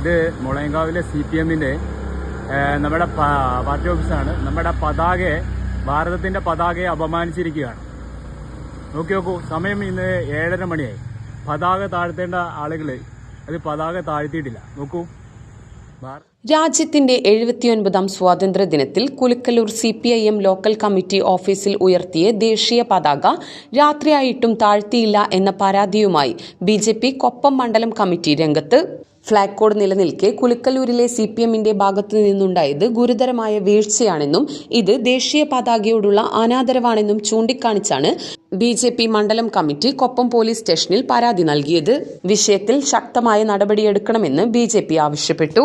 ഇത് മുളയങ്കാവിലെ C P എമ്മിന്റെ നമ്മുടെ പാർട്ടി ഓഫീസാണ്. നമ്മുടെ പതാകയെ ഭാരതത്തിന്റെ പതാകയെ അപമാനിച്ചിരിക്കുകയാണ്. നോക്കി നോക്കൂ സമയം ഇന്ന് ഏഴര മണിയായി. പതാക താഴ്ത്തേണ്ട ആളുകൾ അത് പതാക താഴ്ത്തിയിട്ടില്ല. നോക്കൂ. രാജ്യത്തിന്റെ എഴുപത്തിയൊൻപതാം സ്വാതന്ത്ര്യ ദിനത്തിൽ Kulukkallur C P I M local committee ഓഫീസിൽ ഉയർത്തിയ ദേശീയ പതാക രാത്രിയായിട്ടും താഴ്ത്തിയില്ല എന്ന പരാതിയുമായി ബി ജെ പി കൊപ്പം മണ്ഡലം കമ്മിറ്റി രംഗത്ത്. ഫ്ളാഗ് കോഡ് നിലനിൽക്കെ കുലുക്കലൂരിലെ സി പി എമ്മിന്റെ ഭാഗത്തു നിന്നുണ്ടായത് ഗുരുതരമായ വീഴ്ചയാണെന്നും ഇത് ദേശീയ പതാകയോടുള്ള അനാദരവാണെന്നും ചൂണ്ടിക്കാണിച്ചാണ് ബി ജെ പി മണ്ഡലം കമ്മിറ്റി കൊപ്പം പോലീസ് സ്റ്റേഷനിൽ പരാതി നൽകിയത്. വിഷയത്തിൽ ശക്തമായ നടപടിയെടുക്കണമെന്ന് ബി ജെ പി ആവശ്യപ്പെട്ടു.